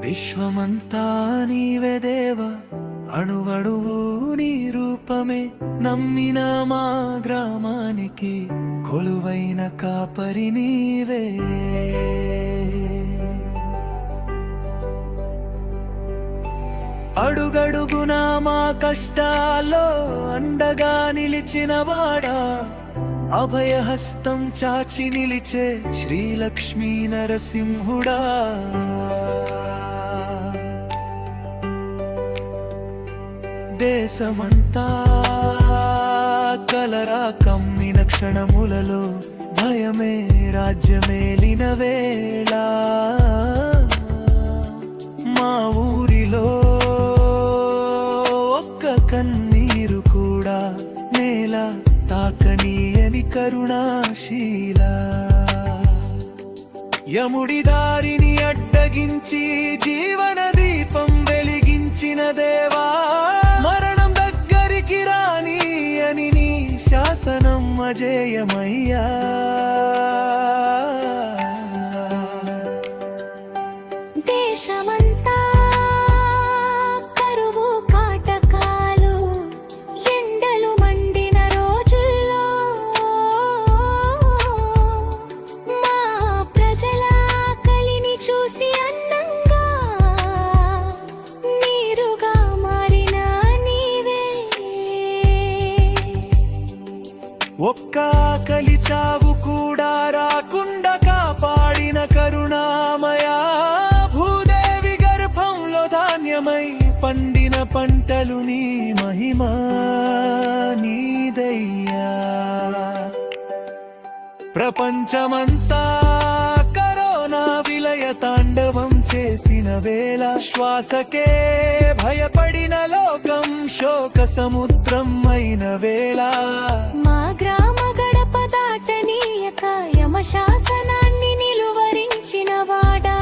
విశ్వమంతా నీవే దేవ అణువణువు నీ రూపమే. నమ్మిన మా గ్రామానికి కొలువైన కాపరి నీవే. అడుగడుగునా మా కష్టాల్లో అండగా నిలిచిన వాడా అభయహస్తం చాచి నిలిచే శ్రీలక్ష్మీ నరసింహుడా. దేశమంతా కలరా కమ్మిన క్షణములలో భయమే రాజ్యమేలిన వేళ. మా ఊరిలో ఒక్క కన్నీరు కూడా నేల తాకనీయని కరుణాశీల. యముడి దారిని అడ్డగించి జీవనది జయమయ్యా ఒక్క ఆకలి చావు కూడా రాకుండా కాపాడిన కరుణామయా. భూదేవి గర్భంలో ధాన్యమై పండిన పంటలు నీ మహిమా నీదయ్యా. ప్రపంచమంతా చేసిన వేళ శ్వాసకే భయపడిన లోకం శోక సముద్రం అయిన వేళ. మా గ్రామ గడప దాటనీయక యమ శాసనాన్ని నిలువరించిన వాడా.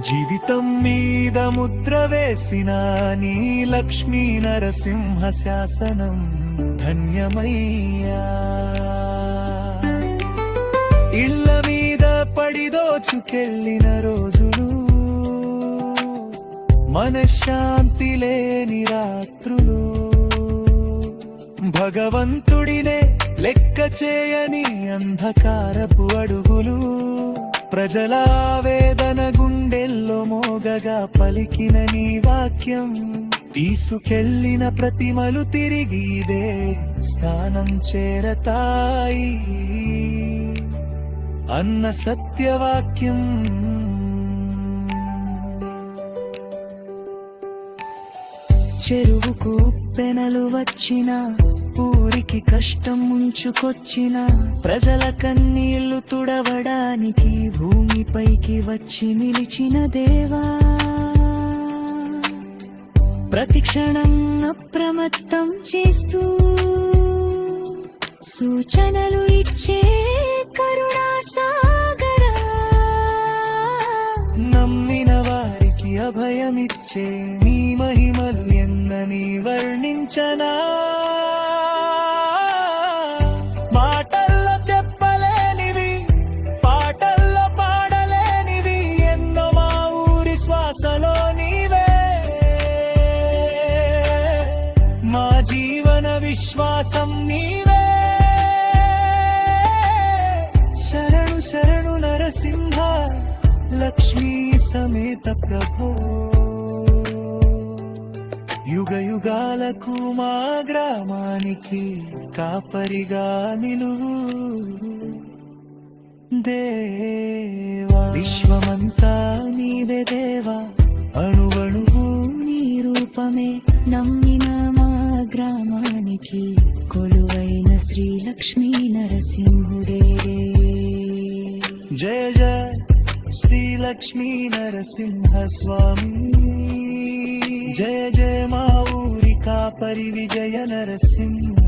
జీవితం మీద ముద్ర వేసిన నీ లక్ష్మీ నరసింహ శాసనం ధన్యమయ్యా. ఇళ్ళ మీద పడిదోచుకెళ్ళిన రోజులు. మనశ్శాంతి లేని రాత్రులు. భగవంతుడినే లెక్క చేయని అంధకారపు అడుగులు. ప్రజల వేదన గుండెల్లో మోగగా పలికిన నీ వాక్యం. తీసుకెళ్ళిన ప్రతిమలు తిరిగిదే స్థానం చేరతాయి. అన్న సత్యవాక్యం. చెరువుకు పెనలు వచ్చిన ఊరికి కష్టం ముంచుకొచ్చిన ప్రజల కన్నీళ్ళు తుడవడానికి భూమిపైకి వచ్చి నిలిచిన దేవా. ప్రతిక్షణం అప్రమత్తం చేస్తూ సూచనలు ఇచ్చే అభయమిచ్చే నీ మహిమలు ఎన్నని వర్ణించనా? మాటల్లో చెప్పలేనివి పాటల్లో పాడలేనివి ఎన్నో మా ఊరి శ్వాసలో నీవే. మా జీవన విశ్వాసం నీవే. శరణు శరణు నరసింహ లక్ష్మీ సమేత ప్రభో. యుగ యుగాలకు మా గ్రామానికి కాపరిగా నిలువు దేవా విశ్వమంతా నీవే దేవా అణువణువు నీ రూపమే. నమ్మిన మా గ్రామానికి కొలువైన శ్రీ లక్ష్మీ నరసింహుడే. జయ జయ శ్రీ లక్ష్మీ నరసింహ స్వామి. జయ జయ మా ఊరి కాపరి విజయ నరసింహ.